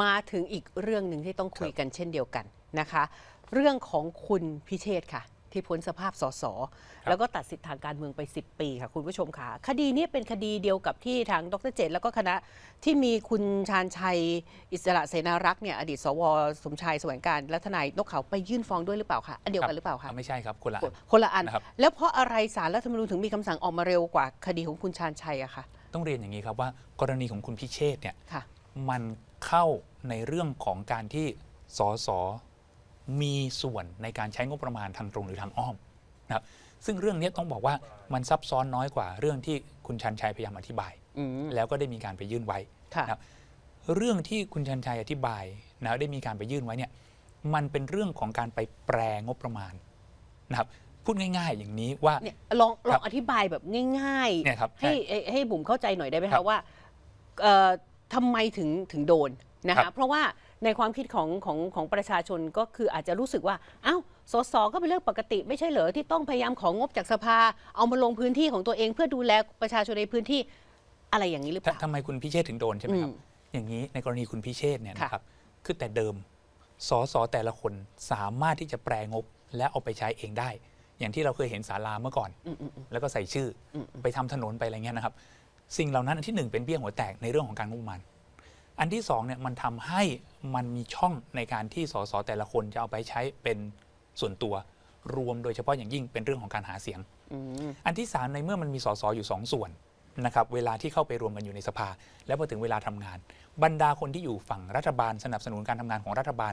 มาถึงอีกเรื่องหนึ่งที่ต้องคุยกันเช่นเดียวกันนะคะ เรื่องของคุณพิเชษฐ์ค่ะ ที่พ้นสภาพสสแล้วก็ตัดสิทธิ์ทางการเมืองไป 10 ปีค่ะคุณผู้ชมค่ะ คดีนี้เป็นคดีเดียวกับที่ทางดรเจตแล้วก็คณะที่มีคุณชาญชัยอิสระเสนารักษ์เนี่ยอดีตสวสมชายแสวงการและทนายนกเขาไปยื่นฟ้องด้วยหรือเปล่าคะอันเดียวกันหรือเปล่าคะอ่ไม่ใช่ครับคนละอันคนละอันนะครับแล้วเพราะอะไรสารรัฐธรรมนูญถึงมีคำสั่งออกมาเร็วกว่าคดีของคุณชาญชัยอะคะต้องเรียนอย่างนี้ครับว่ากรณีของคุณพิเชษฐ์เนี่ยค่ะมัน เข้าในเรื่องของการที่สสมีส่วนในการใช้งบประมาณทางตรงหรือทางอ้อมนะครับซึ่งเรื่องนี้ต้องบอกว่ามันซับซ้อนน้อยกว่าเรื่องที่คุณชันชัยพยายามอธิบายอืมแล้วก็ได้มีการไปยื่นไว้ค่ะนะครับเรื่องที่คุณชันชัยอธิบายนะได้มีการไปยื่นไว้เนี่ยมันเป็นเรื่องของการไปแปรงบประมาณนะครับพูดง่าย ๆ อย่างนี้ว่าเนี่ยลองลครัองบอธิบายแบบง่ายเนี่ยครับให้ใช่ให้ให้บุ๋มเข้าใจหน่อยได้ไหมครัคะบว่าเอ่อ ทำไมถึงถึงโดนนะครัคะบ เพราะว่าในความคิดของของของประชาชนก็คืออาจจะรู้สึกว่าอ้าวสสก็เป็นเรื่องปกติ ไม่ใช่เหรอที่ต้องพยายามของงบจากสภา เอามาลงพื้นที่ของตัวเองเพื่อดูแลประชาชนในพื้นที่อะไรอย่างนี้หรือเปถ้าล่า ทำไมคุณพิเชษฐ์ถึงโดนใช่ไหมครับ อืมอย่างนี้ในกรณีคุณพิเชษฐ์เนี่ยค่ะ นะครับ คือแต่เดิม สสแต่ละคนสามารถที่จะแปลงบและเอาไปใช้เองได้ อย่างที่เราเคยเห็นศาลาเมื่อก่อน อืมอืมอืม แล้วก็ใส่ชื่ออมไปทำถนนไปอะไรเงี้ยนะครับ สิ่งเหล่านั้นอันที่หนึ่งเป็นเบี้ยหัวแตกในเรื่องของการงบประมาณอันที่สองเนี่ยมันทำให้มันมีช่องในการที่สสแต่ละคนจะเอาไปใช้เป็นส่วนตัวรวมโดยเฉพาะอย่างยิ่งเป็นเรื่องของการหาเสียงอืมอันที่สามในเมื่อมันมีสสอยู่สองส่วนนะครับเวลาที่เข้าไปรวมกันอยู่ในสภา แล้วพอถึงเวลาทำงาน บรรดาคนที่อยู่ฝั่งรัฐบาล สนับสนุนการทำงานของรัฐบาล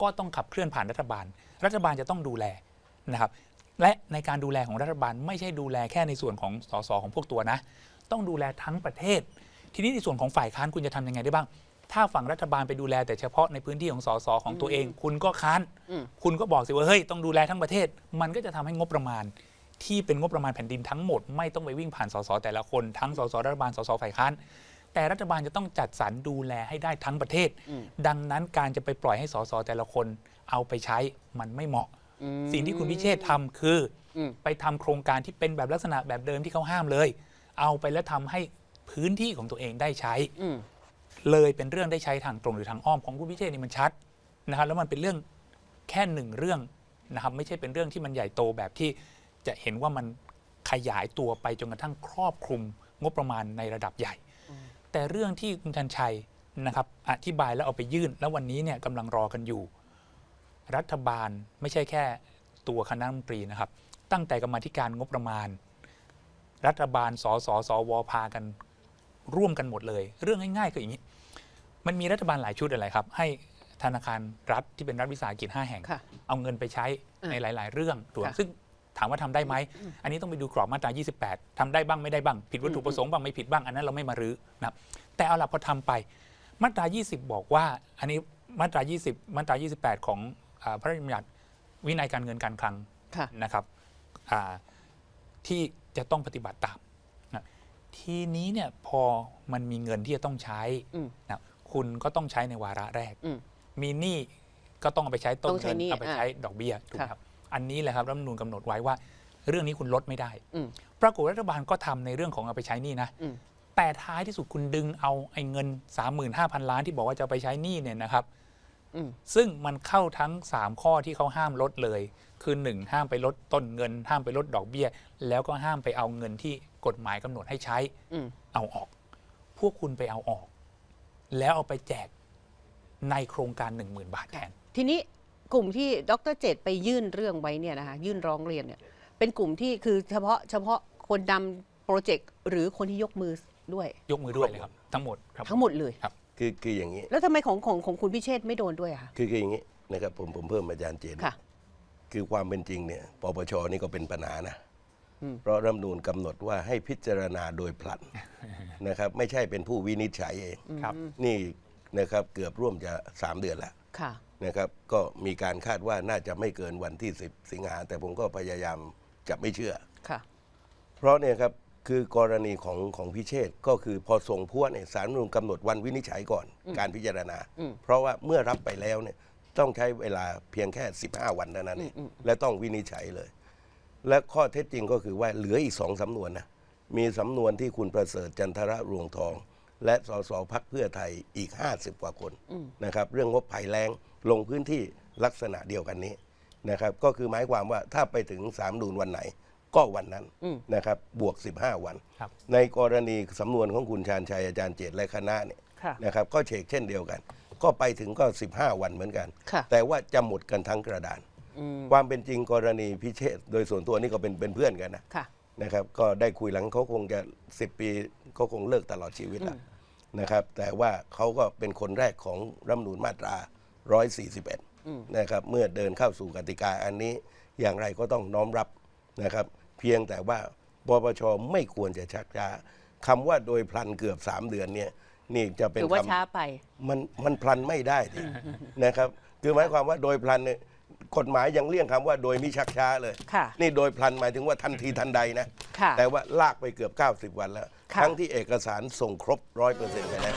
ก็ต้องขับเคลื่อนผ่านรัฐบาล รัฐบาลจะต้องดูแลนะครับและในการดูแลของรัฐบาลไม่ใช่ดูแลแค่ในส่วนของสสของพวกตัวนะ ต้องดูแลทั้งประเทศ ทีนี้ในส่วนของฝ่ายค้านคุณจะทำยังไงได้บ้าง ถ้าฝั่งรัฐบาลไปดูแลแต่เฉพาะในพื้นที่ของสสของตัวเอง คุณก็ค้าน อืม คุณก็บอกสิว่าเฮ้ยต้องดูแลทั้งประเทศ มันก็จะทำให้งบประมาณ ที่เป็นงบประมาณแผ่นดินทั้งหมดไม่ต้องไปวิ่งผ่านสสแต่ละคน ทั้งสสรัฐบาลสสฝ่ายค้าน แต่รัฐบาลจะต้องจัดสรรดูแลให้ได้ทั้งประเทศ อืม ดังนั้นการจะไปปล่อยให้สสแต่ละคน เอาไปใช้มันไม่เหมาะ อืม สิ่งที่คุณพิเชษฐ์ทำคืออม ไปทำโครงการที่เป็นแบบลักษณะแบบเดิมที่เขาห้ามเลย เอาไปแล้วทำให้พื้นที่ของตัวเองได้ใช้ อืม เลยเป็นเรื่องได้ใช้ทางตรงหรือทางอ้อมของคุณพิเชษฐ์นี่มันชัดนะครับแล้วมันเป็นเรื่องแค่หนึ่งเรื่องนะครับไม่ใช่เป็นเรื่องที่มันใหญ่โตแบบที่จะเห็นว่ามันขยายตัวไปจนกระทั่งครอบคลุมงบประมาณในระดับใหญ่ แต่เรื่องที่คุณชันชัยนะครับอธิบายแล้วเอาไปยื่น แล้ววันนี้เนี่ยกำลังรอกันอยู่ รัฐบาลไม่ใช่แค่ตัวคณะรัฐมนตรีนะครับ ตั้งแต่กรรมาธิการงบประมาณ รัฐบาลสสสวพากันร่วมกันหมดเลย เรื่องง่ายๆคืออย่างนี้ มันมีรัฐบาลหลายชุดอะไรครับ ให้ธนาคารรัฐที่เป็นรัฐวิสาหกิจ 5 แห่ง ค่ะเอาเงินไปใช้อ่าในหลาย ๆ เรื่องถูกไหมค่ะซึ่งถามว่าทำได้ไหม อันนี้ต้องไปดูกรอบมาตรา 28ทำได้บ้างไม่ได้บ้าง ผิดวัตถุอืมประสงค์บ้างไม่ผิดบ้างอันนั้นเราไม่มารื้อนะครับแต่เอาล่ะพอทำไปมาตรา 20 บอกว่า อันนี้มาตรา 20 มาตรา 28 ของอาพระราชบัญญัติวินัยการเงินการคลังค่ะ นะครับอ่าที่ จะต้องปฏิบัติตามนะทีนี้เนี่ยพอมันมีเงินที่จะต้องใช้อืม นะคุณก็ต้องใช้ในวาระแรก อืม มีหนี้ก็ต้องเอาไปใช้ต้นต้องใช้เงินหนี้เอาไปอ่าใช้ดอกเบี้ยถูกไหมค่ะครับอันนี้แหละครับรัฐธรรมนูญกำหนดไว้ว่า เรื่องนี้คุณลดไม่ได้อืมปรากฏรัฐบาลก็ทำในเรื่องของเอาไปใช้หนี้นะอืม แต่ท้ายที่สุดคุณดึงเอาไอ้เงิน 35,000 ล้านที่บอกว่าจะเอาไปใช้หนี้เนี่ยนะครับอืม ซึ่งมันเข้าทั้ง 3 ข้อที่เขาห้ามลดเลย คือ 1 ห้ามไปลดต้นเงิน ห้ามไปลดดอกเบี้ย แล้วก็ห้ามไปเอาเงินที่กฎหมายกำหนดให้ใช้อืมเอาออก พวกคุณไปเอาออก แล้วเอาไปแจกในโครงการ 10,000 บาทแทน ทีนี้กลุ่มที่ดรเจตไปยื่นเรื่องไว้เนี่ยนะคะยื่นร้องเรียนเนี่ยเป็นกลุ่มที่คือเฉพาะเฉพาะคนนำโปรเจกต์หรือคนที่ยกมือด้วย ยกมือด้วยเลยครับ ทั้งหมดครับทั้งหมดเลยคื อคืออย่างนี้ แล้วทำไมของของของคุณพิเชษฐ์ไม่โดนด้วยอะคะคือคืออย่างนี้นะครับผมผมเพิ่มอาจารย์เจน ค่ะ คือความเป็นจริงเนี่ยปปชนี่ก็เป็นปัญหานะ อืม เพราะรัฐธรรมนูญกำหนดว่าให้พิจารณาโดยพลัน นะครับไม่ใช่เป็นผู้วินิจฉัยเอง ครับ นี่นะครับเกือบร่วมจะสามเดือนแล้วค่ะ นะครับก็มีการคาดว่าน่าจะไม่เกินวันที่ 10 สิงหาแต่ผมก็พยายามจะไม่เชื่อ ค่ะ เพราะเนี่ยครับ คือกรณีของของพิเชษก็คือพอส่งพวดเนี่ยสารรัฐธรรมนูญกำหนดวันวินิจฉัยก่อนการพิจารณา อืม เพราะว่าเมื่อรับไปแล้วเนี่ยต้องใช้เวลาเพียงแค่ 15 วันเท่านั้นเองอืมและต้องวินิจฉัยเลย และข้อเท็จจริงก็คือว่าเหลืออีกสองสำนวนนะมีสำนวนที่คุณประเสริฐจันทระรวงทอง และสสพักเพื่อไทยอีก 50 กว่าคนนะครับเรื่องงบภัยแรงลงพื้นที่ลักษณะเดียวกันนี้นะครับก็คือหมายความว่าถ้าไปถึงสามนูนวันไหน ก็วันนั้นนะครับบวก 15 วันครับในกรณีสำนวนของคุณชาญชัยอาจารย์เจตและคณะเนี่ยค่ะนะครับก็เฉกเช่นเดียวกัน ก็ไปถึงก็ 15 วันเหมือนกันค่ะแต่ว่าจะหมดกันทั้งกระดาน ความเป็นจริงกรณีพิเชษโดยส่วนตัวนี่ก็เป็นเป็นเพื่อนกันนะค่ะนะครับก็ได้คุยหลังเขาคงจะ 10 ปีเขาคงเลิกตลอดชีวิตแล้วนะครับแต่ว่าเขาก็เป็นคนแรกของรัฐธรรมนูญมาตรา 141นะครับเมื่อเดินเข้าสู่กติกาอันนี้อย่างไรก็ต้องน้อมรับ นะครับ เพียงแต่ว่าปปชไม่ควรจะชักช้าคำว่าโดยพลันเกือบ 3 เดือนเนี่ยนี่จะเป็นหรือว่าคำช้าไป มันมันพลันไม่ได้ดินะครับ คือหมายความว่าโดยพลันเนี่ยกฎหมายยังเลี่ยงคำว่าโดยมิชักช้าเลยค่ะนี่โดยพลันหมายถึงว่าทันทีทันใดนะค่ะแต่ว่าลากไปเกือบ 90 วันแล้วค่ะทั้งที่เอกสารส่งครบร้อยเปอร์เซ็นต์ไปแล้ว